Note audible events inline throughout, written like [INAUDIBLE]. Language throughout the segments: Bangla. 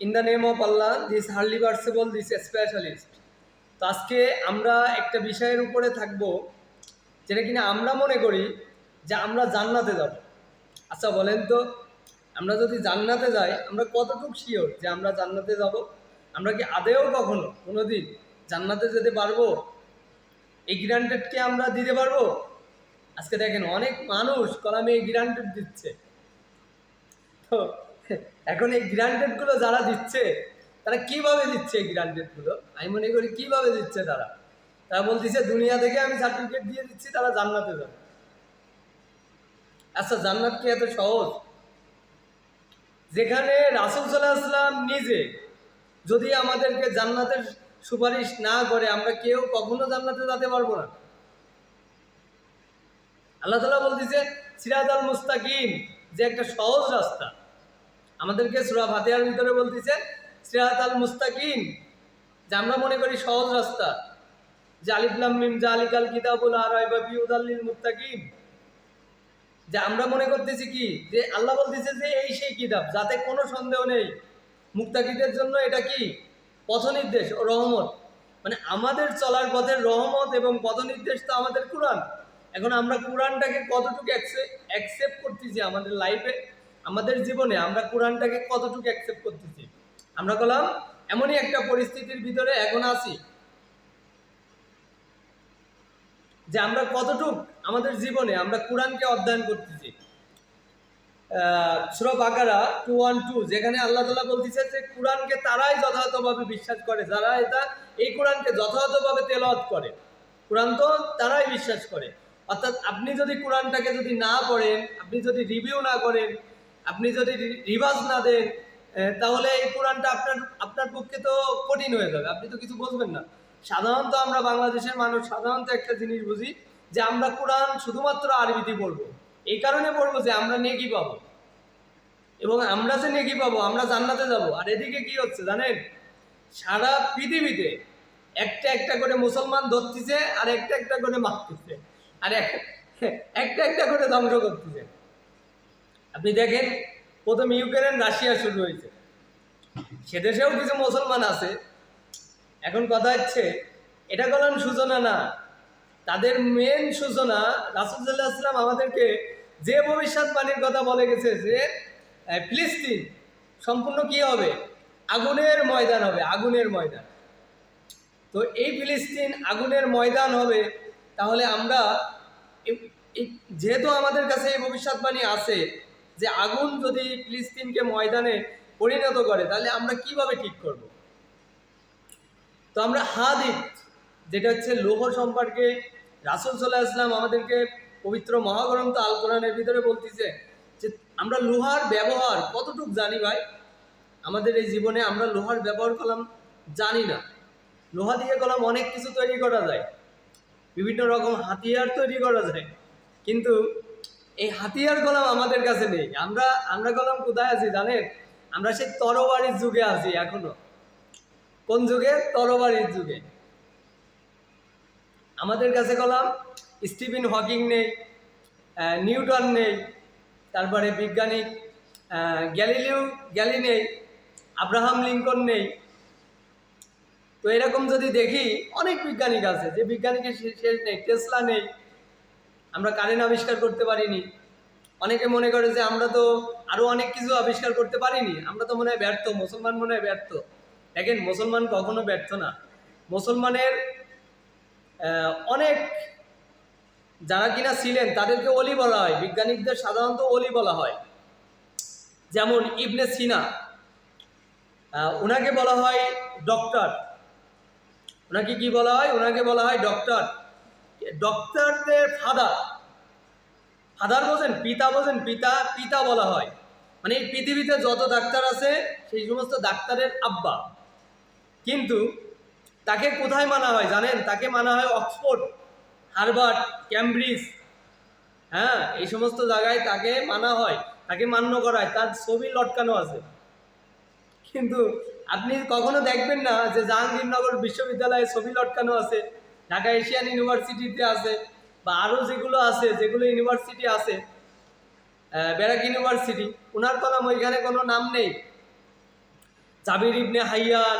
In the name of Allah this highly versatile this specialist তো আজকে আমরা একটা বিষয়ের উপরে থাকব, যেটা কিনা আমরা মনে করি যে আমরা জান্নাতে যাব। আচ্ছা বলেন তো, আমরা যদি জান্নাতে যাই, আমরা কতটুকু শিওর যে আমরা জান্নাতে যাব? আমরা কি আদেও কখনো কোনো দিন জান্নাতে যেতে পারব? এই গ্রান্টেডকে আমরা দিতে পারব? আজকে দেখেন অনেক মানুষ কলামে এই গ্রান্টেড দিচ্ছে। তো এখন এই গ্রান্টেডগুলো যারা দিচ্ছে, তারা কীভাবে দিচ্ছে এই গ্রান্টেডগুলো? আমি মনে করি কীভাবে দিচ্ছে তারা? তারা বলতেছে, দুনিয়া থেকে আমি সার্টিফিকেট দিয়ে দিচ্ছি, তারা জান্নাতে যাবে। আচ্ছা জান্নাত কি এত সহজ? যেখানে রাসুল সাল্লাহ নিজে যদি আমাদেরকে জান্নাতের সুপারিশ না করে, আমরা কেউ কখনো জান্নাতে যেতে পারব না। আল্লাহ তালা বলতেছে সিরাজ আল মুস্তাকিম, যে একটা সহজ রাস্তা। আমাদেরকে সুরা ফাতেহার ভিতরে বলতেছে, সিরাত আল মুস্তাকিম। যে আমরা মনে করি সহজ রাস্তা। যে আলিফলাম মিম জালিকাল কিতাবুল আর বিউদাল্লিল মুত্তাকিম। যে আমরা মনে করতেছি কি? যে আল্লাহ বলতেছে যে এই সেই কিতাব, যাতে কোনো সন্দেহ নেই। মুক্তাকিদের জন্য এটা কি? পথনির্দেশ ও রহমত। মানে আমাদের চলার পথের রহমত এবং পথনির্দেশ তো আমাদের কোরআন। এখন আমরা কোরআনটাকে কতটুকু অ্যাকসেপ্ট করতেছি আমাদের লাইফে আমাদের জীবনে আমরা কোরআনটাকে কতটুকু অ্যাকসেপ্ট করতেছি? আমরা বললাম, এমনই একটা পরিস্থিতির ভিতরে এখন আছি যে আমরা কতটুক আমাদের জীবনে আমরা কোরআনকে অধ্যয়ন করতেছি। সুরভ আকারা টু ওয়ান টু যেখানে আল্লাহ তালা বলতেছে যে কোরআনকে তারাই যথাযথভাবে বিশ্বাস করে যারা এটা এই কোরআনকে যথাযথভাবে তেলাওয়াত করে। কোরআন তো তারাই বিশ্বাস করে। অর্থাৎ আপনি যদি কোরআনটাকে যদি না পড়েন, আপনি যদি রিভিউ না করেন আপনি যদি রিভার্স না দেন তাহলে এই কোরআনটা আপনার আপনার পক্ষে তো কঠিন হয়ে যাবে। আপনি তো কিছু বুঝবেন না। সাধারণত আমরা বাংলাদেশের মানুষ সাধারণত একটা জিনিস বুঝি যে আমরা কোরআন শুধুমাত্র আরবিতে পড়ব। এই কারণে পড়ব যে আমরা নেকি পাবো। এবং আমরা যে নেকি পাবো, আমরা জান্নাতে যাব। আর এদিকে কি হচ্ছে জানেন? সারা পৃথিবীতে একটা একটা করে মুসলমান ধরতেছে আর একটা একটা করে মারতেছে। আর এক- [LAUGHS] একটা একটা করে ধ্বংস করতেছে। আপনি দেখেন, প্রথম ইউক্রেন, রাশিয়া শুরু হয়েছে। সে দেশেও কিছু মুসলমান আছে। এখন কথা হচ্ছে, এটা করলাম সূচনা না। তাদের মেন সূচনা রাসুলসাল্লাহ আসলাম আমাদেরকে যে ভবিষ্যৎবাণীর কথা বলে গেছে যে ফিলিস্তিন সম্পূর্ণ কি হবে? আগুনের ময়দান হবে, আগুনের ময়দান। তো এই ফিলিস্তিন আগুনের ময়দান হবে, তাহলে আমরা যেহেতু আমাদের কাছে এই ভবিষ্যৎবাণী আছে যে আগুন যদি ফিলিস্তিনকে ময়দানে পরিণত করে, তাহলে আমরা কীভাবে ঠিক করব? তো আমরা হাদিত যেটা হচ্ছে লৌহ সম্পর্কে রাসুল সাল্লাহ ইসলাম আমাদেরকে পবিত্র মহাগ্রন্থ আল কোরআনের ভিতরে বলতেছে যে, আমরা লোহার ব্যবহার কতটুক জানি ভাই? আমাদের এই জীবনে আমরা লোহার ব্যবহার করলাম জানি না। লোহা দিয়ে কলম অনেক কিছু তৈরি করা যায়। বিভিন্ন রকম হাতিয়ার তৈরি করা যায়। কিন্তু এই হাতিয়ার কলম আমাদের কাছে নেই। আমরা আমরা কলম কোথায় আছি জানেন? আমরা সেই তরবারির যুগে আছি এখনও। কোন যুগে? তরবারির যুগে। আমাদের কাছে কলাম স্টিফেন হকিং নেই নিউটন নেই, তারপরে বিজ্ঞানী গ্যালিলিও, গ্যালি নেই, আব্রাহাম লিঙ্কন নেই। তো এরকম যদি দেখি, অনেক বিজ্ঞানিক আছে। যে বিজ্ঞানীকে শেষ নেই, টেসলা নেই আমরা কারেন্ট আবিষ্কার করতে পারিনি। অনেকে মনে করে যে আমরা তো আরও অনেক কিছু আবিষ্কার করতে পারিনি। আমরা তো মনে হয় ব্যর্থ, মুসলমান মনে হয় ব্যর্থ। দেখেন, মুসলমান কখনো ব্যর্থ না। মুসলমানের অনেক যারা কিনা ছিলেন, তাদেরকে অলি বলা হয়। বিজ্ঞানিকদের সাধারণত অলি বলা হয়। যেমন ইবনে সিনা। ওনাকে বলা হয় ডক্টর। ওনাকে কি বলা হয়? ওনাকে বলা হয় ডক্টর। ডক্টরদের ফাদার ফাদার বোঝেন পিতা বোঝেন পিতা পিতা বলা হয়। মানে এই পৃথিবীতে যত ডাক্তার আছে, সেই সমস্ত ডাক্তারের আব্বা। কিন্তু তাকে কোথায় মানা হয় জানেন? তাকে মানা হয় অক্সফোর্ড, হারভার্ড, ক্যামব্রিজ। হ্যাঁ এই সমস্ত জায়গায় তাকে মানা হয়, তাকে মান্য করা হয়, তার ছবি লটকানো আছে। কিন্তু আপনি কখনো দেখবেন না যে জাহাঙ্গীরনগর বিশ্ববিদ্যালয়ে ছবি লটকানো আছে? ঢাকা এশিয়ান ইউনিভার্সিটিতে আছে বা আরও যেগুলো আছে, যেগুলো ইউনিভার্সিটি আছে ব্যারাক ইউনিভার্সিটি ওনার কলম ওইখানে কোনো নাম নেই। জাবির ইবনে হাইয়ার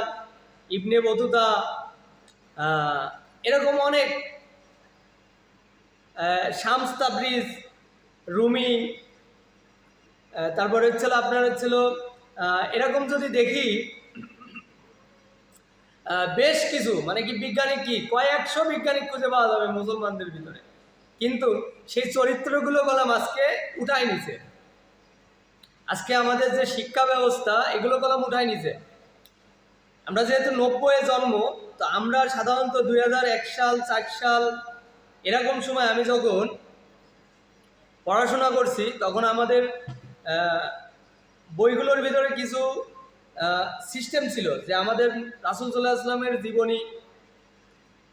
ইবনে বতুতা এরকম অনেক শামস তাবরিজ, রুমি তারপরে হচ্ছিল আপনার হচ্ছিল এরকম যদি দেখি বেশ কিছু মানে কি বিজ্ঞানী কি, কয়েকশো বিজ্ঞানী খুঁজে পাওয়া যাবে মুসলমানদের ভিতরে। কিন্তু সেই চরিত্রগুলো কলাম আজকে উঠাই নিছে। আজকে আমাদের যে শিক্ষা ব্যবস্থা, এগুলো কলাম উঠাই নিছে। আমরা যেহেতু নব্বইয়ে জন্ম, তো আমরা সাধারণত দুই হাজার এক সাল, চার সাল, এরকম সময় আমি যখন পড়াশোনা করছি, তখন আমাদের বইগুলোর ভিতরে কিছু সিস্টেম ছিল যে আমাদের রাসুল সাল্লাহ আসলামের জীবনী,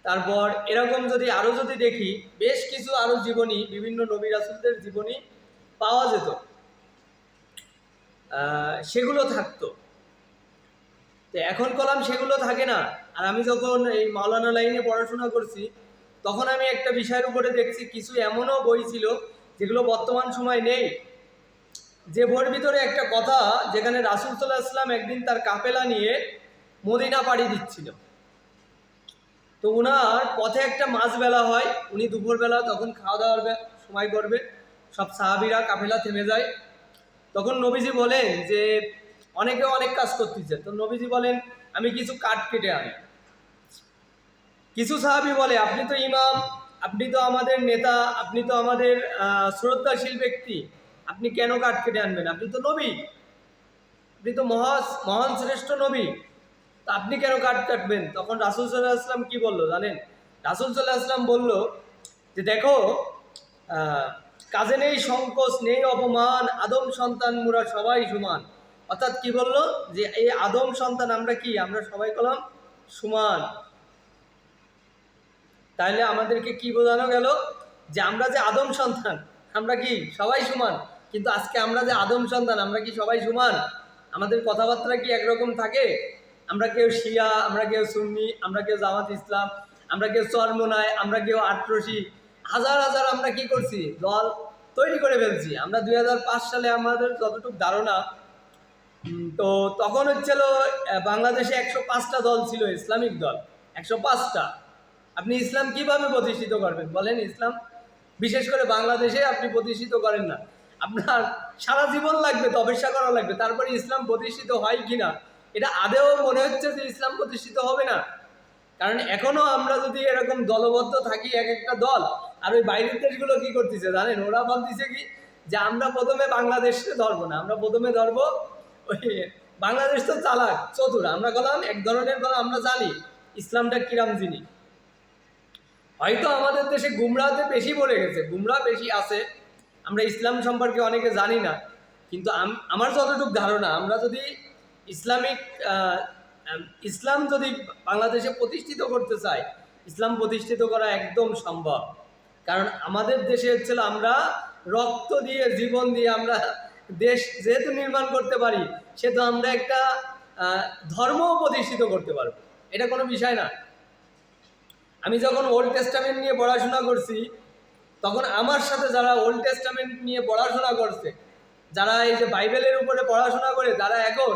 তারপর এরকম যদি আরও যদি দেখি, বেশ কিছু আরও জীবনী, বিভিন্ন নবী রাসুলদের জীবনী পাওয়া যেত। সেগুলো থাকতো। তো এখন কলাম সেগুলো থাকে না। আর আমি যখন এই মাওলানা লাইনে পড়াশোনা করছি, তখন আমি একটা বিষয়ের উপরে দেখছি, কিছু এমনও বই ছিল যেগুলো বর্তমান সময় নেই। যে বইয়ের ভিতরে একটা কথা যেখানে রাসুল সাল্লাহ ইসলাম একদিন তার কাপেলা নিয়ে মদিনা পাড়ি দিচ্ছিল। তো উনার পথে একটা মাছ বেলা হয়, উনি দুপুরবেলা তখন খাওয়া দাওয়ার সময় করবে, সব সাহাবিরা কাফেলা থেমে যায়। তখন নবীজি বলেন যে, অনেকে অনেক কাজ করতেছে। তো নবীজি বলেন, আমি কিছু কাঠ কেটে আনি। কিছু সাহাবি বলে, আপনি তো ইমাম, আপনি তো আমাদের নেতা, আপনি তো আমাদের শ্রদ্ধাশীল ব্যক্তি। আপনি কেন কাঠ কেটে আনবেন? আপনি তো নবী। আপনি তো মহাস মহান শ্রেষ্ঠ নবী। তো আপনি কেন কাঠ কাটবেন? তখন রাসুল সাল্লাহ আসলাম কি বলল জানেন? রাসুল সাল্লাহ আসলাম বলল যে, দেখো কাজে নেই সংকোচ, নেই অপমান, আদম সন্তান মুরা সবাই সমান। অর্থাৎ কি বলল? যে, এই আদম সন্তান আমরা কি? আমরা সবাই কলাম সমান। তাহলে আমাদেরকে কি বোঝানো গেল? যে, আমরা যে আদম সন্তান, আমরা কি? সবাই সমান। কিন্তু আজকে আমরা যে আদম সন্তান, আমরা কি সবাই সমান? আমাদের কথাবার্তা কি একরকম থাকে? আমরা কেউ শিয়া, আমরা কেউ সুন্নি, আমরা কেউ জামাত ইসলাম, আমরা কেউ চরমোনায়, আমরা কেউ আটরসি। হাজার হাজার আমরা কি করছি? দল তৈরি করে ফেলছি। আমরা দুই হাজার পাঁচ সালে আমাদের যতটুকু ধারণা তো তখন হচ্ছিল বাংলাদেশে একশো পাঁচটা দল ছিল, ইসলামিক দল। একশো পাঁচটা। আপনি ইসলাম কীভাবে প্রতিষ্ঠিত করবেন? বলেন ইসলাম। বিশেষ করে বাংলাদেশে আপনি প্রতিষ্ঠিত করেন না। আপনার সারা জীবন লাগবে, তপস্যা করা লাগবে, তারপরে ইসলাম প্রতিষ্ঠিত হয় কিনা? এটা আদেও মনে হচ্ছে যে ইসলাম প্রতিষ্ঠিত হবে না। কারণ এখনও আমরা যদি এরকম দলবদ্ধ থাকি, এক একটা দল, আর ওই বাইরের দেশগুলো কি করতেছে জানেন? ওরা বলতেছে কি যে, আমরা প্রথমে বাংলাদেশকে ধরবো না, আমরা প্রথমে ধরবো ওই বাংলাদেশ তো চালাক, চতুর। আমরা বললাম, এক ধরনের বলা আমরা জানি, ইসলামটা কিরাম জিনিস? হয়তো আমাদের দেশে গুমরাতে বেশি পড়ে গেছে গুমরা বেশি আছে আমরা ইসলাম সম্পর্কে অনেকে জানি না কিন্তু আমার যতটুকু ধারণা আমরা যদি ইসলামিক ইসলাম যদি বাংলাদেশে প্রতিষ্ঠিত করতে চাই ইসলাম প্রতিষ্ঠিত করা একদম সম্ভব। কারণ আমাদের দেশে হচ্ছিল আমরা রক্ত দিয়ে জীবন দিয়ে আমরা দেশ যেহেতু নির্মাণ করতে পারি সেহেতু আমরা একটা আহ, ধর্মও প্রতিষ্ঠিত করতে পারব। এটা কোনো বিষয় না। আমি যখন ওল্ড টেস্টামেন্ট নিয়ে পড়াশোনা করছি তখন আমার সাথে যারা ওল্ড টেস্টামেন্ট নিয়ে পড়াশোনা করছে, যারা এই যে বাইবেলের উপরে পড়াশোনা করে, তারা এখন,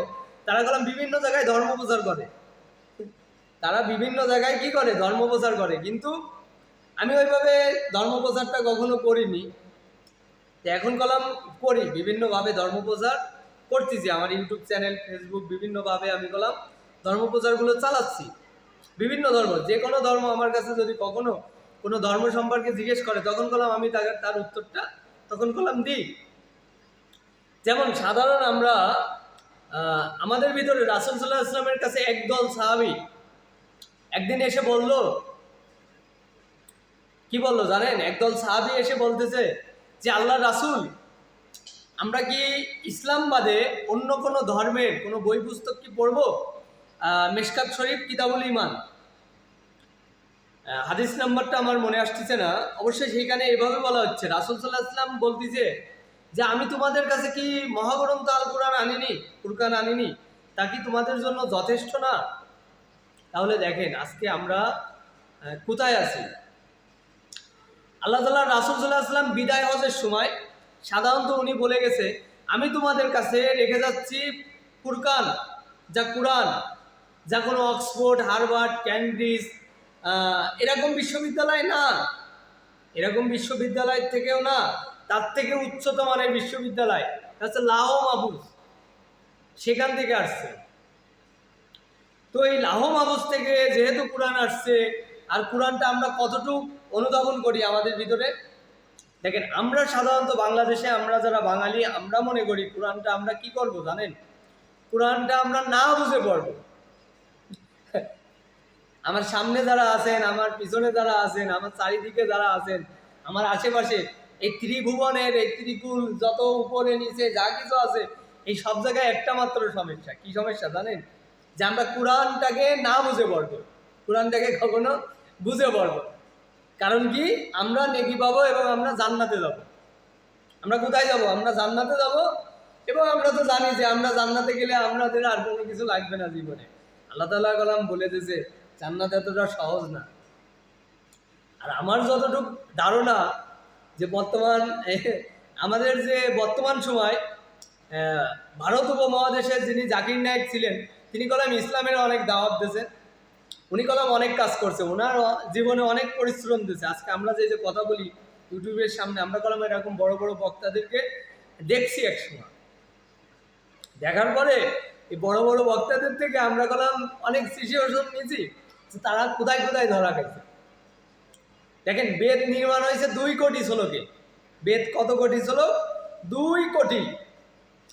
তারা কলম বিভিন্ন জায়গায় ধর্ম প্রচার করে। তারা বিভিন্ন জায়গায় কি করে? ধর্ম প্রচার করে। কিন্তু আমি ওইভাবে ধর্ম প্রচারটা কখনো করিনি। এখন কলম করি, বিভিন্নভাবে ধর্ম প্রচার করতেছি। আমার ইউটিউব চ্যানেল, ফেসবুক, বিভিন্নভাবে আমি কলম ধর্ম প্রচারগুলো চালাচ্ছি। বিভিন্ন ধর্ম যে কোনো ধর্ম আমার কাছে যদি কখনো কোনো ধর্ম সম্পর্কে জিজ্ঞেস করে, তখন কলাম আমি তার তার উত্তরটা তখন কলাম দিই। যেমন সাধারণ আমরা আমাদের ভিতরে রাসুল সাল্লাহ ইসলামের কাছে একদল সাহাবি একদিন এসে বলল, কি বলল জানেন? একদল সাহাবি এসে বলতেছে যে আল্লাহ রাসুল, আমরা কি ইসলাম বাদে অন্য কোনো ধর্মের কোনো বই পুস্তক কি পড়ব? মেশকাত শরীফ, কিতাবুল ইমান হাদিস নাম্বারটা আমার মনে আসতেছে না। অবশ্যই সেইখানে এভাবে বলা হচ্ছে। রাসুল সাল্লাহ ইসলাম বলতেছে যে আমি তোমাদের কাছে কি মহাগ্রন্থ আল কোরআন আনিনি কুরকান আনিনি? তা কি তোমাদের জন্য যথেষ্ট না? তাহলে দেখেন আজকে আমরা কোথায় আছি? আল্লাহ তাল্লাহ রাসুল সাল্লাহ আসলাম বিদায় হজের সময় সাধারণত উনি বলে গেছে আমি তোমাদের কাছে রেখে যাচ্ছি কুরকান যা কোরআন যা কোনো অক্সফোর্ড হার্ভার্ড আহ, এরকম বিশ্ববিদ্যালয় না। এরকম বিশ্ববিদ্যালয় থেকেও না, তার থেকে উচ্চতম মানের বিশ্ববিদ্যালয়, তা হচ্ছে লাহ মাহফুজ। সেখান থেকে আসছে। তো এই লাহ মাহফুজ থেকে যেহেতু কোরআন আসছে, আর কোরআনটা আমরা কতটুকু অনুধাবন করি আমাদের ভিতরে? দেখেন, আমরা সাধারণত বাংলাদেশে আমরা যারা বাঙালি, আমরা মনে করি কোরআনটা আমরা কি করব জানেন? কোরআনটা আমরা না বুঝে পড়ব। আমার সামনে যারা আছেন, আমার পিছনে যারা আছেন, আমার চারিদিকে যারা আছেন, আমার আশেপাশে এই ত্রিভুবনের, এই ত্রিকুল যত উপরে, নিচে যা কিছু আছে, এই সব জায়গায় একটা মাত্র সমস্যা। কি সমস্যা জানেন? যে আমরা কোরআনটাকে না বুঝে পড়ব। কোরআনটাকে কখনো বুঝে পড়ব কারণ কি? আমরা নেকি পাবো এবং আমরা জান্নাতে যাব। আমরা কোথায় যাব? আমরা জান্নাতে যাব এবং আমরা তো জানি যে আমরা জান্নাতে গেলে আমাদের আর কোনো কিছু লাগবে না জীবনে। আল্লাহ তালা কালাম বলে দিয়েছে জান্নাত এতটা সহজ না। আর আমার যতটুকু ধারণা যে বর্তমান, [LAUGHS] আমাদের যে বর্তমান সময় ভারত উপমহাদেশের যিনি জাকির নায়ক ছিলেন, তিনি কলাম ইসলামের অনেক দাওয়াত দিয়েছেন। উনি কলাম অনেক কাজ করছে ওনার জীবনে অনেক পরিশ্রম দিয়েছে। আজকে আমরা যে যে কথা বলি ইউটিউবের সামনে, আমরা কলাম এরকম বড় বড় বক্তাদেরকে দেখছি একসময় দেখার পরে এই বড় বড় বক্তাদের থেকে আমরা কলাম অনেক সিচুয়েশন নিয়েছি। তারা কোথায় কোথায় ধরা গেছে দেখেন, বেদ নির্মাণ হয়েছে দুই কোটি শ্লোকে। বেদ কত কোটি শ্লোক? দুই কোটি।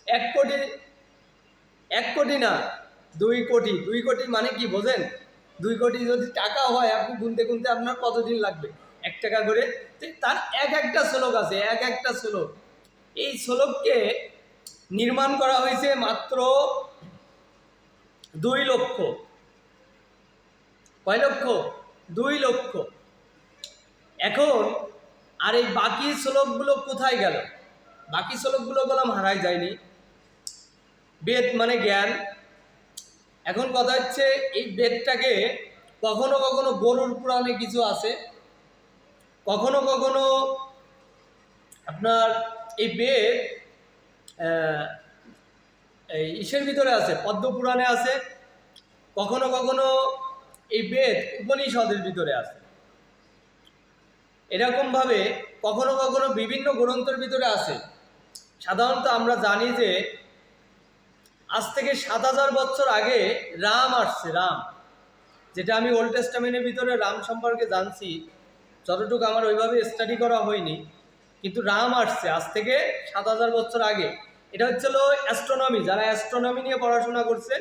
এক কোটি এক কোটি না, দুই কোটি। দুই কোটি মানে কি বোঝেন? দুই কোটি যদি টাকা হয়, আপনি গুনতে গুনতে আপনার কতদিন লাগবে? এক টাকা করে। তার এক একটা শ্লোক আছে, এক একটা শ্লোক। এই শ্লোককে নির্মাণ করা হয়েছে মাত্র দুই লক্ষ। কয় লক্ষ? দুই লক্ষ। এখন, আর এই বাকি শ্লোকগুলো কোথায় গেল? বাকি শ্লোকগুলো বললাম হারাই যায়নি। বেদ মানে জ্ঞান। এখন কথা হচ্ছে, এই বেদটাকে কখনো কখনো গরুর পুরাণে কিছু আছে। কখনো কখনো আপনার এই বেদ এই ইসের ভিতরে আছে পদ্ম পুরাণে আছে। কখনো কখনো এই বেদ উপনিষদের ভিতরে আছে। এরকমভাবে কখনো কখনো বিভিন্ন গ্রন্থের ভিতরে আছে। সাধারণত আমরা জানি যে আজ থেকে সাত হাজার বছর আগে রাম আসছে, রাম। যেটা আমি ওল্ড টেস্টামেন্টের ভিতরে রাম সম্পর্কে জানছি, যতটুকু আমার ওইভাবে স্টাডি করা হয়নি, কিন্তু রাম আসছে আজ থেকে সাত হাজার বছর আগে। এটা হচ্ছিল অ্যাস্ট্রোনমি যারা অ্যাস্ট্রোনমি নিয়ে পড়াশোনা করছে,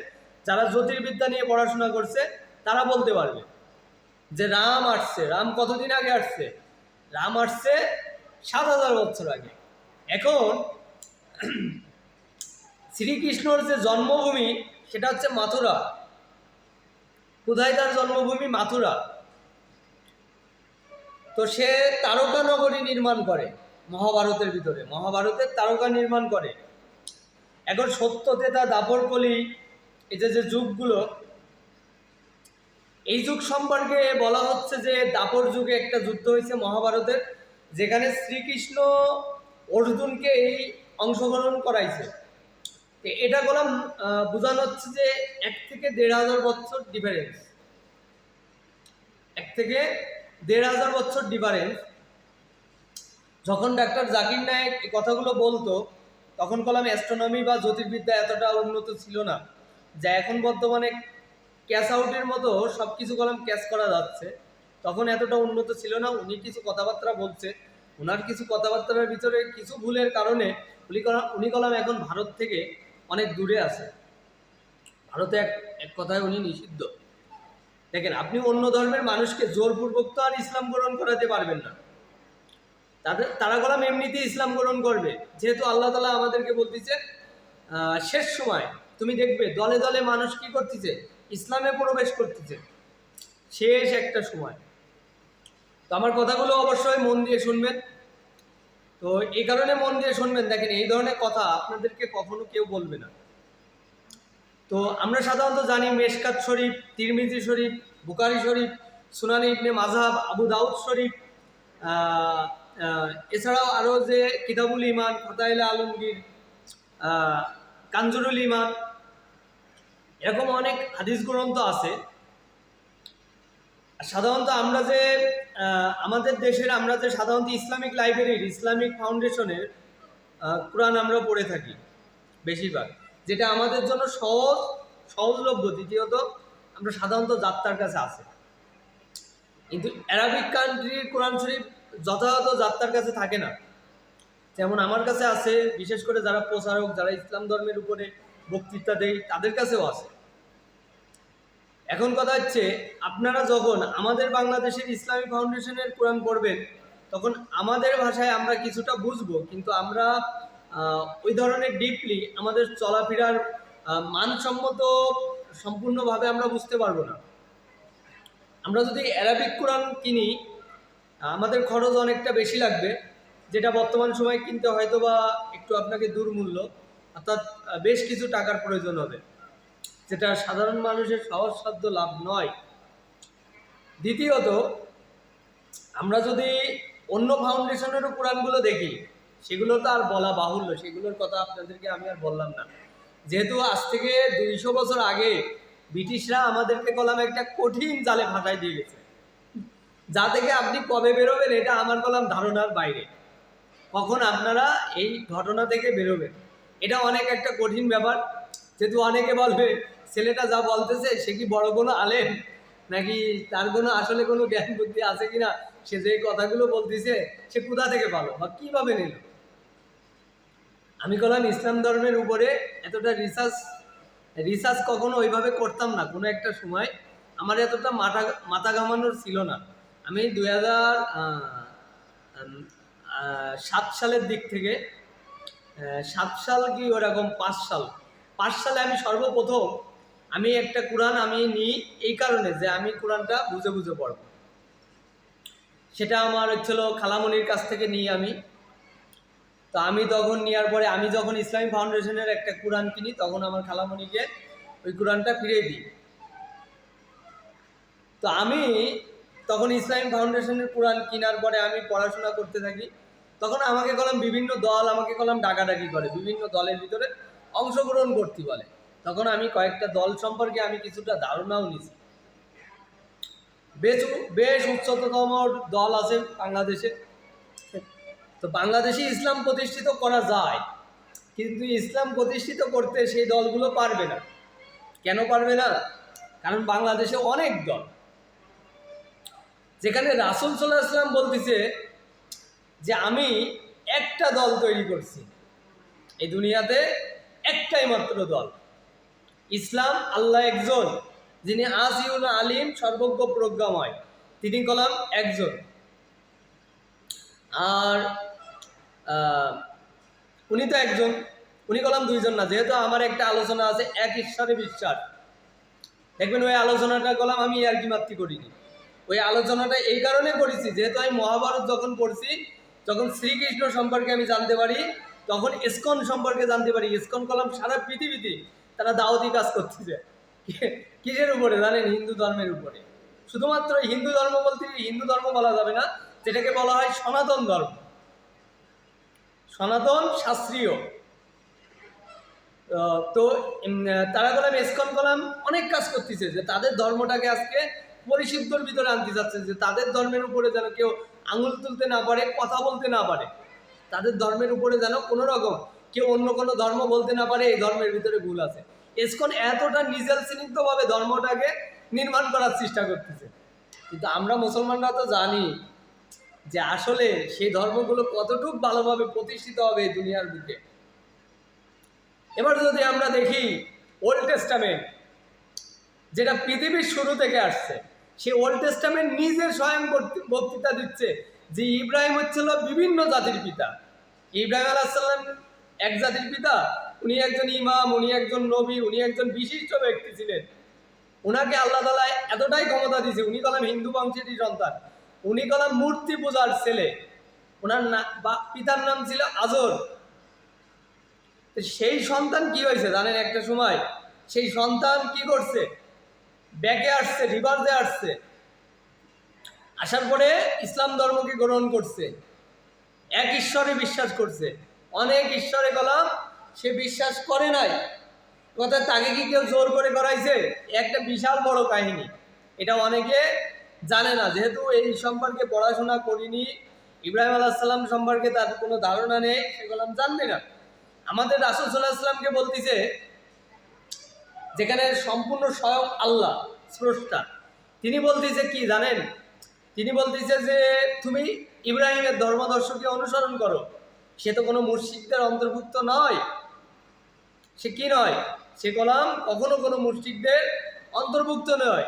যারা জ্যোতির্বিদ্যা নিয়ে পড়াশোনা করছে তারা বলতে পারবে যে রাম আসছে। রাম কতদিন আগে আসছে? রাম আসছে সাত হাজার বছর আগে। এখন শ্রীকৃষ্ণর যে জন্মভূমি, সেটা হচ্ছে মাথুরা। কোথায় তার জন্মভূমি? মাথুরা। তো সে তারকা নগরী নির্মাণ করে মহাভারতের ভিতরে। মহাভারতের তারকা নির্মাণ করে। এখন সত্যতে তা দাপর কলি এই যে যে যুগগুলো এই যুগ সম্পর্কে বলা হচ্ছে যে দাপর যুগে একটা যুদ্ধ হয়েছে মহাভারতের, যেখানে শ্রীকৃষ্ণ অর্জুনকে এই অংশগ্রহণ করাইছে। এটা বললাম বোঝানো হচ্ছে যে এক থেকে দেড় হাজার বছর ডিফারেন্স এক থেকে দেড় হাজার বছর ডিফারেন্স যখন ডাক্তার জাকির নায়েক এই কথাগুলো বলতো, তখন কলাম অ্যাস্ট্রোনমি বা জ্যোতির্বিদ্যা এতটা উন্নত ছিল না। যা এখন বর্তমানে ক্যাশ আউটের মতো সব কিছু কলম ক্যাশ করা যাচ্ছে। তখন এতটা উন্নত ছিল না, উনি কিছু কথাবার্তা বলছে। ওনার কিছু কথাবার্তার ভিতরে কিছু ভুলের কারণে উনি কলাম উনি কলাম এখন ভারত থেকে অনেক দূরে আছে। ভারতে এক এক কথায় উনি নিষিদ্ধ। দেখেন, আপনি অন্য ধর্মের মানুষকে জোরপূর্বক তো আর ইসলাম গ্রহণ করাতে পারবেন না। তাদের, তারা গলাম এমনিতেই ইসলাম গ্রহণ করবে। যেহেতু আল্লাহ তালা আমাদেরকে বলতেছে শেষ সময়, তুমি দেখবে দলে দলে মানুষ কি করতেছে? ইসলামে প্রবেশ করতেছে। শেষ একটা সময়। তো আমার কথাগুলো অবশ্যই মন দিয়ে শুনবেন। তো এই কারণে মন দিয়ে শুনবেন। দেখেন, এই ধরনের কথা আপনাদেরকে কখনো কেউ বলবে না। তো আমরা সাধারণত জানি মেশকাত শরীফ, তিরমিজি শরীফ বুকারি শরীফ, সুনানি ইবনে মাযহাব আবু দাউদ শরীফ এছাড়াও আরও যে কিতাবুল ইমান ফতাইলা আলমগীর কাঞ্জুরুল ইমান এরকম অনেক হাদিস গ্রন্থ আছে। সাধারণত আমরা যে আমাদের দেশের আমরা যে সাধারণত ইসলামিক লাইব্রেরির, ইসলামিক ফাউন্ডেশনের কোরআন আমরা পড়ে থাকি বেশিরভাগ। যেটা আমাদের জন্য সহজ, সহজলভ্য। দ্বিতীয়ত, আমরা সাধারণত যাত্রার কাছে আছে কিন্তু অ্যারাবিক কান্ট্রির কোরআন শরীফ যথাযথ যাত্রার কাছে থাকে না। যেমন আমার কাছে আছে, বিশেষ করে যারা প্রচারক, যারা ইসলাম ধর্মের উপরে বক্তৃতা দেয়, তাদের কাছেও আছে। এখন কথা হচ্ছে, আপনারা যখন আমাদের বাংলাদেশের ইসলামী ফাউন্ডেশনের কোরআন পড়বেন, তখন আমাদের ভাষায় আমরা কিছুটা বুঝব, কিন্তু আমরা ওই ধরনের ডিপলি আমাদের চলাফেরার মানসম্মত সম্পূর্ণভাবে আমরা বুঝতে পারব না। আমরা যদি অ্যারাবিক কোরআন কিনি, আমাদের খরচ অনেকটা বেশি লাগবে, যেটা বর্তমান সময়ে কিনতে হয়তো বা একটু আপনাকে দুর্মূল্য, অর্থাৎ বেশ কিছু টাকার প্রয়োজন হবে। যেটা সাধারণ মানুষের সহজসাধ্য লাভ নয়। দ্বিতীয়ত, আমরা যদি অন্য ফাউন্ডেশনেরও কোরআনগুলো দেখি, সেগুলো তো আর বলা বাহুল্য, সেগুলোর কথা আপনাদেরকে আমি আর বললাম না। যেহেতু আজ থেকে দুইশো বছর আগে ব্রিটিশরা আমাদেরকে কলাম একটা কঠিন জালে ফাটাই দিয়ে গেছে। যা থেকে আপনি কবে বেরোবেন, এটা আমার কলাম ধারণার বাইরে। কখন আপনারা এই ঘটনা থেকে বেরোবেন, এটা অনেক একটা কঠিন ব্যাপার। যেহেতু অনেকে বলবে, ছেলেটা যা বলতেছে, সে কি বড় কোনো আলেম? নাকি তার কোনো আসলে কোনো জ্ঞান বুদ্ধি আছে কি না সে যে কথাগুলো বলতেছে, সে কোথা থেকে পালো বা কীভাবে নিল? আমি কলাম ইসলাম ধর্মের উপরে এতটা রিসার্চ রিসার্চ কখনো ওইভাবে করতাম না, কোনো একটা সময়। আমার এতটা মাথা মাথা ঘামানোর ছিল না। আমি দুই হাজার সাত সালের দিক থেকে সাত সাল কি ওরকম পাঁচ সাল পাঁচ সালে আমি সর্বপ্রথম আমি একটা কোরআন আমি নিই এই কারণে যে আমি কোরআনটা বুঝে বুঝে পড়ব। সেটা আমার হচ্ছিল খালামনির কাছ থেকে নিই আমি। তো আমি তখন নেওয়ার পরে আমি যখন ইসলামী ফাউন্ডেশনের একটা কোরআন কিনি, তখন আমার খালামণিকে ওই কোরআনটা ফিরিয়ে দিই। তো আমি তখন ইসলামী ফাউন্ডেশনের কোরআন কেনার পরে আমি পড়াশোনা করতে থাকি। তখন আমাকে কলাম বিভিন্ন দল, আমাকে কলাম ডাকাডাকি করে বিভিন্ন দলের ভিতরে। অংশগ্রহণ করতে বলে। তখন আমি কয়েকটা দল সম্পর্কে আমি কিছুটা ধারণাও নিছি। বেশ বেশ উচ্চতম দল আছে বাংলাদেশে। তো বাংলাদেশে ইসলাম প্রতিষ্ঠিত করা যায়, কিন্তু ইসলাম প্রতিষ্ঠিত করতে সেই দলগুলো পারবে না। কেন পারবে না? কারণ বাংলাদেশে অনেক দল। যেখানে রাসুল সাল্লাহ ইসলাম বলতেছে যে, আমি একটা দল তৈরি করছি। এই দুনিয়াতে একটাই মাত্র দল। ইসলাম আল্লাহ একজন, যিনি আসিউল আলিম সর্বজ্ঞ প্রজ্ঞাময়। তিনি কলাম একজন। আর উনি তো একজন, উনি কলাম দুইজন না। যেহেতু আমার একটা আলোচনা আছে, এক ঈশ্বরে বিশ্বাস। দেখবেন ওই আলোচনাটা কলাম আমি আর কি মাতৃ করিনি। ওই আলোচনাটা এই কারণে করেছি, যেহেতু আমি মহাভারত যখন পড়ছি, যখন শ্রীকৃষ্ণ সম্পর্কে আমি জানতে পারি তখন ইস্কন সম্পর্কে জানতে পারি, ইস্কন কলাম সারা পৃথিবীতে তারা দাওয়াতি কাজ করতেছে। কিসের উপরে? জানেন? হিন্দু ধর্মের উপরে। শুধুমাত্র হিন্দু ধর্ম বলতে হিন্দু ধর্ম বলা যাবে না, যেটাকে বলা হয় সনাতন ধর্ম। সনাতন শাস্ত্রীয়। তো তারা কলাম এসকন কলাম অনেক কাজ করতেছে যে তাদের ধর্মটাকে আজকে পরিশুদ্ধর ভিতরে আনতে যাচ্ছে, যে তাদের ধর্মের উপরে যেন কেউ আঙুল তুলতে না পারে, কথা বলতে না পারে। তাদের ধর্মের উপরে যেন কোনো রকম কেউ অন্য কোনো ধর্ম বলতে না পারে, এই ধর্মের ভিতরে ভুল আছে। এসকন এতটা নিজের সিনিগ্ধভাবে ধর্মটাকে নির্মাণ করার চেষ্টা করতেছে। কিন্তু আমরা মুসলমানরা তো জানি যে আসলে সেই ধর্মগুলো কতটুকু ভালোভাবে প্রতিষ্ঠিত হবে দুনিয়ার বুকে। এবার যদি আমরা দেখি ওল্ড টেস্টামেন্ট যেটা পৃথিবীর শুরু থেকে আসছে, সেই ওল্ড টেস্টামেন্ট নিজে স্বয়ং বক্তৃতা দিচ্ছে যে ইব্রাহিম হচ্ছিল বিভিন্ন জাতির পিতা। ইব্রাহিম আলাহিসাল্লাম এক জাতির পিতা, উনি একজন ইমাম, উনি একজন নবী, উনি একজন বিশিষ্ট ব্যক্তি ছিলেন। ওনাকে আল্লাহ তালা এতটাই ক্ষমতা দিয়েছে, উনি কলাম হিন্দু বংশেরই সন্তান, উনি কলাম মূর্তি পূজার ছেলে। ওনার না, বা, পিতার নাম ছিল আজর। সেই সন্তান কি হয়েছে জানেন একটা সময়? সেই সন্তান কি করছে? ব্যাকে আসছে, রিভার্সে আসছে। আসার পরে ইসলাম ধর্মকে গ্রহণ করছে। এক ঈশ্বরে বিশ্বাস করছে। অনেক ঈশ্বরে গলাম, সে বিশ্বাস করে নাই। কথা তাকে কি কেউ জোর করে করাইছে একটা বিশাল বড় কাহিনী। এটা অনেকে জানে না, যেহেতু এই সম্পর্কে পড়াশোনা করিনি, ইব্রাহিম আলাহিসাল্লাম সম্পর্কে তার কোনো ধারণা নেই সেগুলো জানবে না। আমাদের রাসুল সাল্লাহ আসলামকে বলতেছে, যেখানে সম্পূর্ণ স্বয়ং আল্লাহ, স্রষ্টা। তিনি বলতেছে কি জানেন? তিনি বলতেছে যে, তুমি ইব্রাহিমের ধর্মদর্শকে অনুসরণ করো। সে তো কোনো মুর্শিকদের অন্তর্ভুক্ত নয়। সে কি নয়? সে কলাম কখনো কোনো মুর্শিকদের অন্তর্ভুক্ত নয়।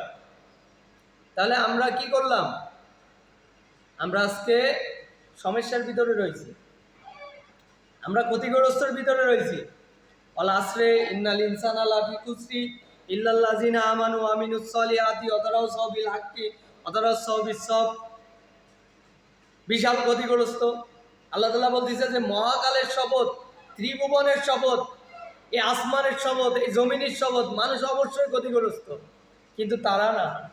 তাহলে আমরা কি করলাম? আমরা আজকে সমস্যার ভিতরে রয়েছি। আমরা ক্ষতিগ্রস্তর ভিতরে রয়েছি। অল ইন্নাল ইনসান আলা ফি কুসরি ইল্লাল্লাযিনা আমানু আমিনুস সলিহাতি অতরাও সবিল হাক্কি সবিস সব বিশাল ক্ষতিগ্রস্ত। আল্লাহ তাআলা বলতেছে যে, মহাকালের শপথ, ত্রিভুবনের শপথ, এই আসমানের শপথ, এই জমিনের শপথ, মানুষ অবশ্যই ক্ষতিগ্রস্ত। কিন্তু তারা না।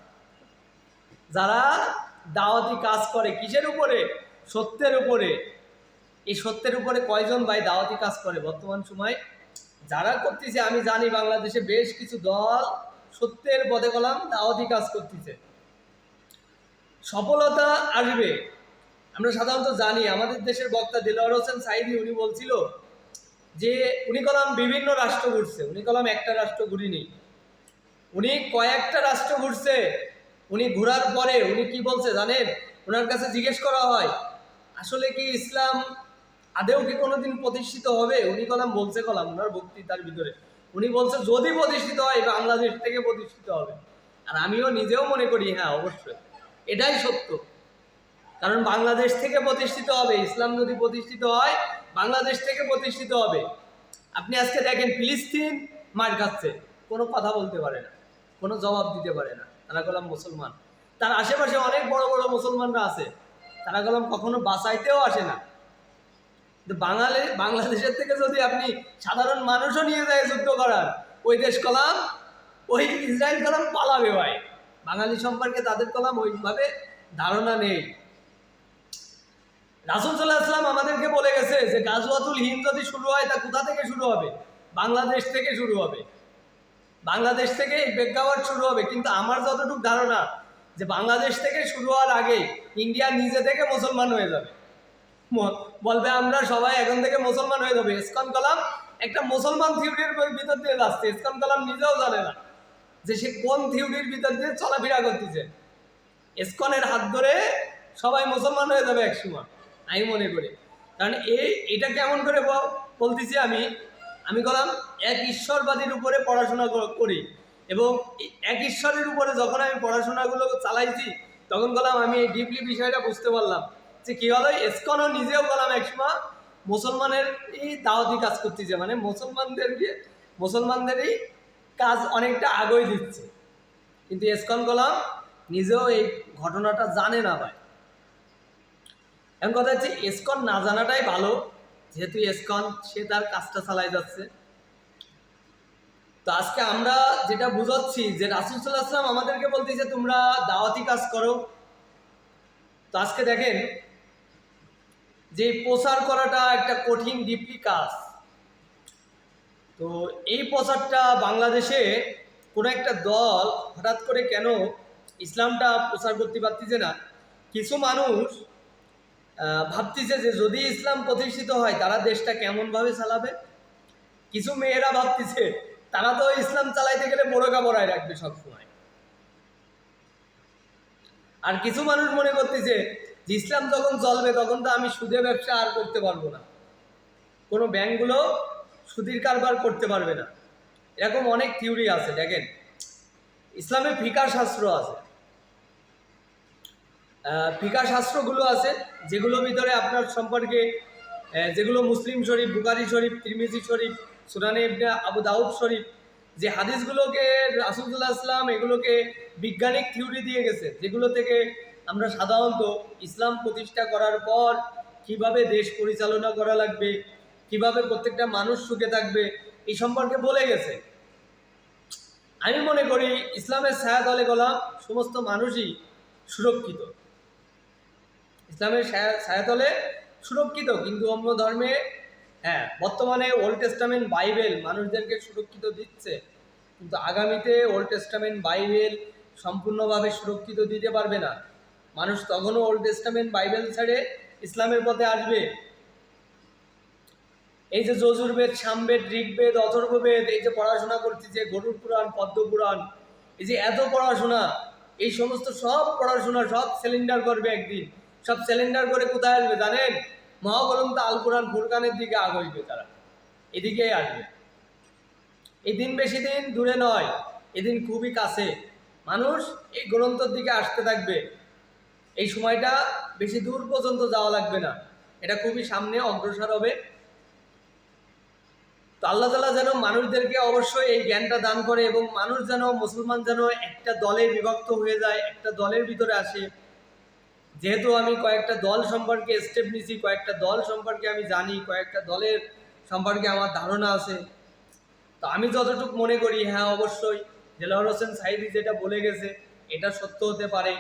যারা দাওয়াতি কাজ করে, কিসের উপরে? সত্যের উপরে। এই সত্যের উপরে কয়জন ভাই দাওয়াতি কাজ করে? বর্তমান সময় যারা করতেছে, আমি জানি বাংলাদেশে বেশ কিছু দল সত্যের পদে কলাম দাওয়াতি কাজ করতেছে। সফলতা আসবে। আমরা সাধারণত জানি, আমাদের দেশের বক্তা দিলওয়ার হোসেন সাইদি, উনি বলছিল যে, উনি কলাম বিভিন্ন রাষ্ট্র ঘুরছে। উনি কলাম একটা রাষ্ট্র ঘুরিনি। উনি কয়েকটা রাষ্ট্র ঘুরছে। উনি ঘোরার পরে উনি কি বলছে জানেন? ওনার কাছে জিজ্ঞেস করা হয়, আসলে কি ইসলাম আদেও কি কোনোদিন প্রতিষ্ঠিত হবে? উনি কলাম বলছে কলাম ওনার বক্তৃতার ভিতরে। উনি বলছে, যদি প্রতিষ্ঠিত হয় বাংলাদেশ থেকে প্রতিষ্ঠিত হবে। আর আমিও নিজেও মনে করি হ্যাঁ অবশ্যই। এটাই সত্য। কারণ বাংলাদেশ থেকে প্রতিষ্ঠিত হবে, ইসলাম যদি প্রতিষ্ঠিত হয়, বাংলাদেশ থেকে প্রতিষ্ঠিত হবে। আপনি আজকে দেখেন ফিলিস্তিন মার খাচ্ছে, কোনো কথা বলতে পারে না, কোনো জবাব দিতে পারে না। তারা গেলাম মুসলমান। তার আশেপাশে অনেক বড় বড় মুসলমানরা আছে, তারা গেলাম কখনো বাঁচাইতেও আসে না। বাঙালি, বাংলাদেশের থেকে যদি আপনি সাধারণ মানুষও নিয়ে যায় যুদ্ধ করার, ওই দেশ কলাম ওই ইসরায়েল কলাম পালাবে ভাই। বাঙালি সম্পর্কে তাদের কলাম ওইভাবে ধারণা নেই। রাসুল সাল্লাহ আসলাম আমাদেরকে বলে গেছে যে গাজওয়াতুল হিন্দ যদি শুরু হয়, তা কোথা থেকে শুরু হবে? বাংলাদেশ থেকে শুরু হবে। বাংলাদেশ থেকে এই শুরু হবে। কিন্তু আমার যতটুকু ধারণা, যে বাংলাদেশ থেকে শুরু হওয়ার আগে ইন্ডিয়া নিজে থেকে মুসলমান হয়ে যাবে। বলবে, আমরা সবাই এখন থেকে মুসলমান হয়ে যাবে। ইসকন কালাম একটা মুসলমান থিওরির ভিতর দিয়ে যাচ্ছে। ইসকন কালাম নিজেও জানে না। যে সে কোন থিওরির ভিতর দিয়ে চলাফেরা করতেছে। ইসকনের হাত ধরে সবাই মুসলমান হয়ে যাবে একসময় আমি মনে করি। কারণ এই এটা কেমন করে বলতেছি আমি আমি বললাম, এক ঈশ্বরবাদীর উপরে পড়াশোনা করি এবং এক ঈশ্বরের উপরে যখন আমি পড়াশোনাগুলো চালাইছি, তখন বললাম আমি এই ডিপলি বিষয়টা বুঝতে পারলাম যে কী হলো, এসকনও নিজেও বললাম একসময় মুসলমানের এই দাওয়াতি কাজ করতেছে। মানে মুসলমানদেরকে, মুসলমানদেরই কাজ অনেকটা আগই দিচ্ছে। কিন্তু এসকন কলাম নিজেও এই ঘটনাটা জানে না ভাই। এখন কথা হচ্ছে, এসকন না জানাটাই ভালো। যেহেতু এসকন, সে তার কাজটা চালাই যাচ্ছে। তো আজকে আমরা যেটা বুঝাচ্ছি যে রাসুল আসলাম আমাদেরকে বলতেছে, তোমরা দাওয়াতি কাজ করো। তো আজকে দেখেন, যে প্রচার করাটা একটা কঠিন, ডিপলি কাজ। তো এই প্রচারটা বাংলাদেশে কোনো একটা দল হঠাৎ করে কেন ইসলামটা প্রচার করতে পারতেছে না? কিছু মানুষ ভাবতেছে যে যদি ইসলাম প্রতিষ্ঠিত হয়, তারা দেশটা কেমনভাবে চালাবে? কিছু মেয়েরা ভাবতেছে, তারা তো ইসলাম চালাইতে গেলে বোরকা বড়ায় রাখবে সবসময়। আর কিছু মানুষ মনে করতেছে যে ইসলাম যখন চলবে তখন তো আমি সুদে ব্যবসা আর করতে পারব না। কোনো ব্যাংকগুলো সুদের কারবার করতে পারবে না। এরকম অনেক থিওরি আছে, দেখেন। ইসলামে ফিকা শাস্ত্র আছে। ফিকা শাস্ত্রগুলো আছে, যেগুলো ভিতরে আপনার সম্পর্কে যেগুলো মুসলিম শরীফ বুকারি শরীফ, তিরমিজি শরীফ, সুনানে ইবনে আবু দাউদ শরীফ, যে হাদিসগুলোকে রাসুলুল্লাহ ইসলাম এগুলোকে বিজ্ঞানিক থিওরি দিয়ে গেছে, যেগুলো থেকে আমরা সাধারণত ইসলাম প্রতিষ্ঠা করার পর কীভাবে দেশ পরিচালনা করা লাগবে কীভাবে প্রত্যেকটা মানুষ সুখে থাকবে, এই সম্পর্কে বলে গেছে। আমি মনে করি ইসলামের ছায়া দলে গোলাম সমস্ত মানুষই সুরক্ষিত। ইসলামের ছায়া- ছায়াতলে সুরক্ষিত, কিন্তু অন্য ধর্মে হ্যাঁ বর্তমানে ওল্ড টেস্টামেন্ট বাইবেল মানুষদেরকে সুরক্ষিত দিচ্ছে, কিন্তু আগামীতে ওল্ড টেস্টামেন্ট বাইবেল সম্পূর্ণভাবে সুরক্ষিত দিতে পারবে না। মানুষ তখনও ওল্ড টেস্টামেন্ট বাইবেল ছেড়ে ইসলামের পথে আসবে। এই যে যজুর্বেদ সামবেদ ঋগ্বেদ, অথর্ববেদ, এই যে পড়াশোনা করতেছে গরুর পুরাণ, পদ্ম পুরাণ, এই যে এত পড়াশোনা, এই সমস্ত সব পড়াশোনা সব সিলিন্ডার করবে একদিন। সব সিলিন্ডার করে কোথায় আসবে জানেন? মহাগ্রন্থ আল কোরআন ফুরকানের দিকে আগইবে তারা। এদিকেই আসবে। এদিন বেশি দিন দূরে নয়, এদিন খুবই কাছে। মানুষ এই গ্রন্থর দিকে আসতে থাকবে। এই সময়টা বেশি দূর পর্যন্ত যাওয়া লাগবে না। এটা খুবই সামনে অগ্রসর হবে। তো আল্লাহ তালা যেন মানুষদেরকে অবশ্যই এই জ্ঞানটা দান করে এবং মানুষ যেন, মুসলমান যেন একটা দলে বিভক্ত হয়ে যায়, একটা দলের ভিতরে আসে। যেহেতু আমি কয়েকটা দল সম্পর্কে স্টেপ নিছি, কয়েকটা দল সম্পর্কে আমি জানি, কয়েকটা দলের সম্পর্কে আমার ধারণা আছে। তো আমি যতটুকু মনে করি হ্যাঁ অবশ্যই দেলোয়ার হোসেন সাইদি যেটা বলে গেছে, এটা সত্য হতে পারে।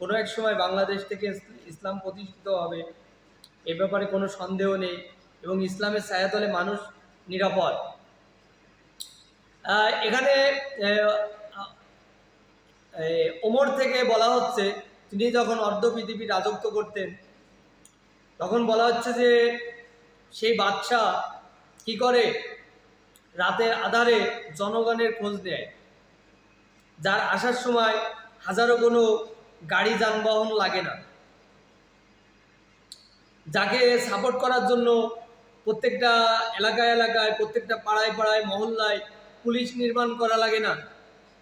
কোনো এক সময় বাংলাদেশ থেকে ইসলাম প্রতিষ্ঠিত হবে, এ ব্যাপারে কোনো সন্দেহ নেই এবং ইসলামের ছায়াতলে মানুষ নিরাপদ। এখানে ওমর থেকে বলা হচ্ছে, তিনি যখন অর্ধ পৃথিবী রাজত্ব করতেন, তখন বলা হচ্ছে যে, সেই বাদশা কি করে? রাতের আধারে জনগণের খোঁজ নেয়। যার আসার সময় হাজারো কোনো গাড়ি যানবাহন লাগে না। যাকে সাপোর্ট করার জন্য প্রত্যেকটা এলাকায় এলাকায়, প্রত্যেকটা পাড়ায় পাড়ায়, মহল্লায় পুলিশ নির্মাণ করা লাগে না।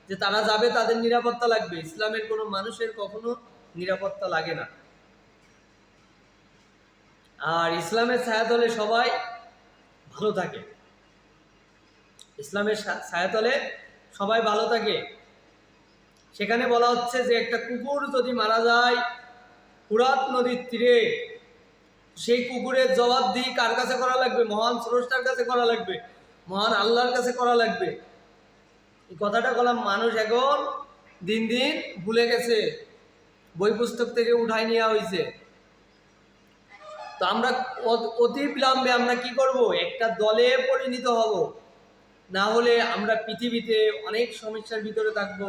যে তারা যাবে, তাদের নিরাপত্তা লাগবে। ইসলামের কোনো মানুষের কখনো নিরাপত্তা লাগে না। আর ইসলামের ছায়াতলে সবাই ভালো থাকে। ইসলামের ছায়াতলে সবাই ভালো থাকে। সেখানে বলা হচ্ছে যে একটা কুকুর যদি মারা যায় ফুরাত নদীর তীরে সেই কুকুরের জবাবদিহি কার কাছে করা লাগবে? মহান স্রষ্টার কাছে করা লাগবে? মহান আল্লাহর কাছে করা লাগবে? এই কথাটা বললাম, মানুষ এখন দিন দিন ভুলে গেছে। বই পুস্তক থেকে উঠাই নেওয়া হয়েছে। তো আমরা অতি বিলম্বে আমরা কি করব? একটা দলে পরিণত হব। না হলে আমরা পৃথিবীতে অনেক সমস্যার ভিতরে থাকব।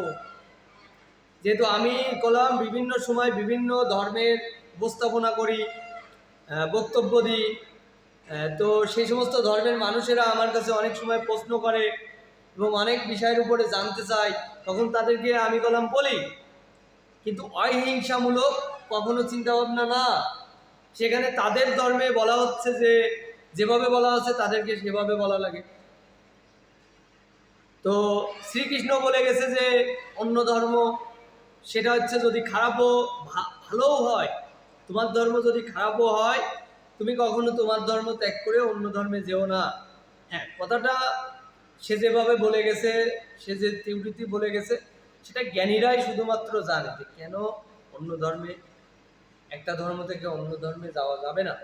যেহেতু আমি কলাম বিভিন্ন সময় বিভিন্ন ধর্মের উপস্থাপনা করি বক্তব্য দিই। তো সেই সমস্ত ধর্মের মানুষেরা আমার কাছে অনেক সময় প্রশ্ন করে এবং অনেক বিষয়ের উপরে জানতে চায়। তখন তাদেরকে আমি কলাম বলি, কিন্তু অহিংসামূলক কখনো চিন্তা ভাবনা না। সেখানে তাদের ধর্মে বলা হচ্ছে যে, যেভাবে বলা হচ্ছে তাদেরকে সেভাবে বলা লাগে। তো শ্রীকৃষ্ণ বলে গেছে যে, অন্য ধর্ম সেটা হচ্ছে যদি খারাপও ভালোও হয় তোমার ধর্ম যদি খারাপও হয়, তুমি কখনো তোমার ধর্ম ত্যাগ করে অন্য ধর্মে যেও না। হ্যাঁ কথাটা সে যেভাবে বলে গেছে, সে যে তীব্রতি বলে গেছে, সেটা জ্ঞানীরাই শুধুমাত্র জানে যে কেন অন্য ধর্মে, একটা ধর্ম থেকে অন্য ধর্মে যাওয়া যাবে না।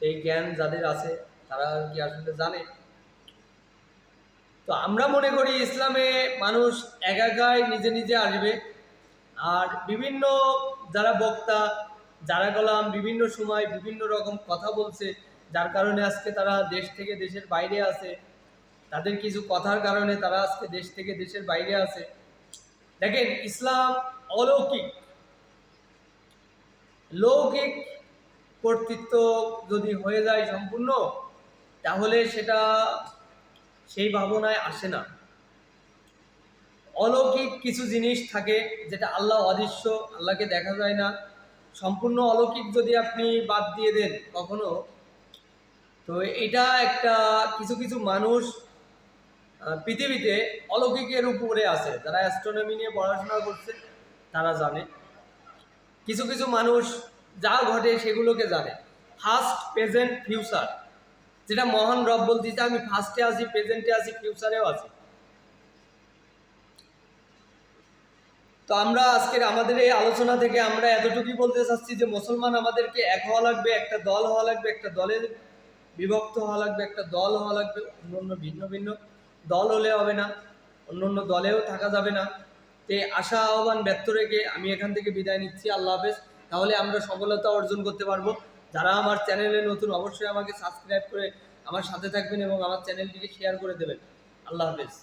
এই জ্ঞান যাদের আছে, তারা কি আসলে জানে। তো আমরা মনে করি ইসলামে মানুষ একাকাই নিজে নিজে আসবে। আর বিভিন্ন যারা বক্তা যারা গলাম বিভিন্ন সময় বিভিন্ন রকম কথা বলছে, যার কারণে আজকে তারা দেশ থেকে দেশের বাইরে আছে। তাদের কিছু কথার কারণে তারা আজকে দেশ থেকে দেশের বাইরে আছে। দেখেন, ইসলাম অলৌকিক। লৌকিক কর্তৃত্ব যদি হয়ে যায় সম্পূর্ণ, তাহলে সেটা সেই ভাবনায় আসে না। অলৌকিক কিছু জিনিস থাকে যেটা আল্লাহ অদৃশ্য, আল্লাহকে দেখা যায় না। সম্পূর্ণ অলৌকিক যদি আপনি বাদ দিয়ে দেন কখনো, তো এটা একটা কিছু কিছু মানুষ পৃথিবীতে অলৌকিকের উপরে আছে। যারা অ্যাস্ট্রোনমি নিয়ে পড়াশোনা করছে, তারা জানে। কিছু কিছু মানুষ যা ঘটে সেগুলোকে জানে। ফার্স্ট প্রেজেন্ট ফিউচার যেটা মহান রব বলতেছে, আমি ফার্স্টে আছি প্রেজেন্টে আছি ফিউচারেও আছি। তো আমরা আজকের আমাদের এই আলোচনা থেকে আমরা এতটুকুই বলতে চাচ্ছি যে মুসলমান আমাদেরকে এক হওয়া লাগবে, একটা দল হওয়া লাগবে, একটা দলের বিভক্ত হওয়া লাগবে, একটা দল হওয়া লাগবে, অন্য ভিন্ন ভিন্ন দল হলে হবে না, অন্য অন্য দলেও থাকা যাবে না। তে আশা, আহ্বান ব্যর্থ রেখে আমি এখান থেকে বিদায় নিচ্ছি, আল্লাহ হাফেজ। তাহলে আমরা সফলতা অর্জন করতে পারব। যারা আমার চ্যানেলে নতুন অবশ্যই আমাকে সাবস্ক্রাইব করে আমার সাথে থাকবেন এবং আমার চ্যানেলটিকে শেয়ার করে দেবেন। আল্লাহ হাফেজ।